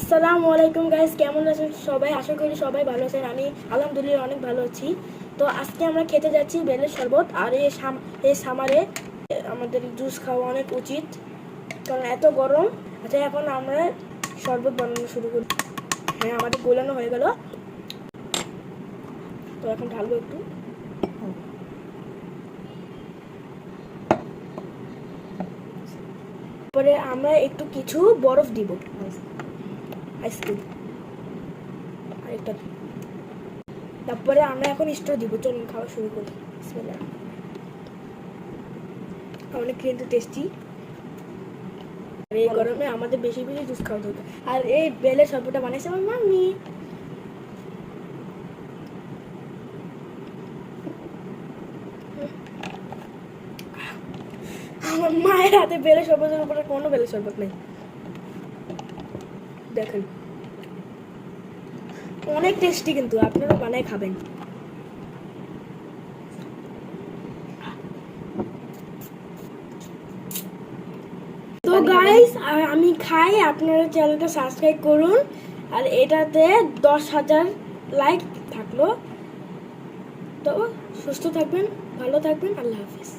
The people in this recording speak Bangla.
আসসালামু আলাইকুম গাইস কেমন আছেন সবাই? আশা করি সবাই ভালো আছেন। আমি আলহামদুলিল্লাহ অনেক ভালো আছি। তো আজকে আমরা খেতে যাচ্ছি বেলের শরবত আর এই এই সামারে আমাদের জুস খাওয়া অনেক উচিত, কারণ এত গরম। আচ্ছা এখন আমরা শরবত বানানো শুরু করি। হ্যাঁ আমাদের গোলানো হয়ে গেল। তো এখন ঢালবো একটু। পরে আমরা একটু কিছু বরফ দিব। আইসক্রিম। আরেকটা তারপরে আমরা এখন স্টো দিব, চলুন খাওয়া শুরু করি। অনেক কিন্তু টেস্টি আর এই গরমে আমাদের বেশি বেশি জুস খাওয়া দরকার। আর এই বেলের শরবতটা বানিয়েছে আমার মাম্মি। আমার মায়ের হাতে বেলের শরবতের উপরে কোনো বেলের শরবত নেই। দেখেন। অনেক টেস্টি কিন্তু আপনারা বানায় খাবেন। তো গাইস আমি খাই আপনারা চ্যানেলটা সাবস্ক্রাইব করুন আর এটাতে দশ হাজার লাইক থাকল। তো সুস্থ থাকবেন ভালো থাকবেন আল্লাহ হাফিজ।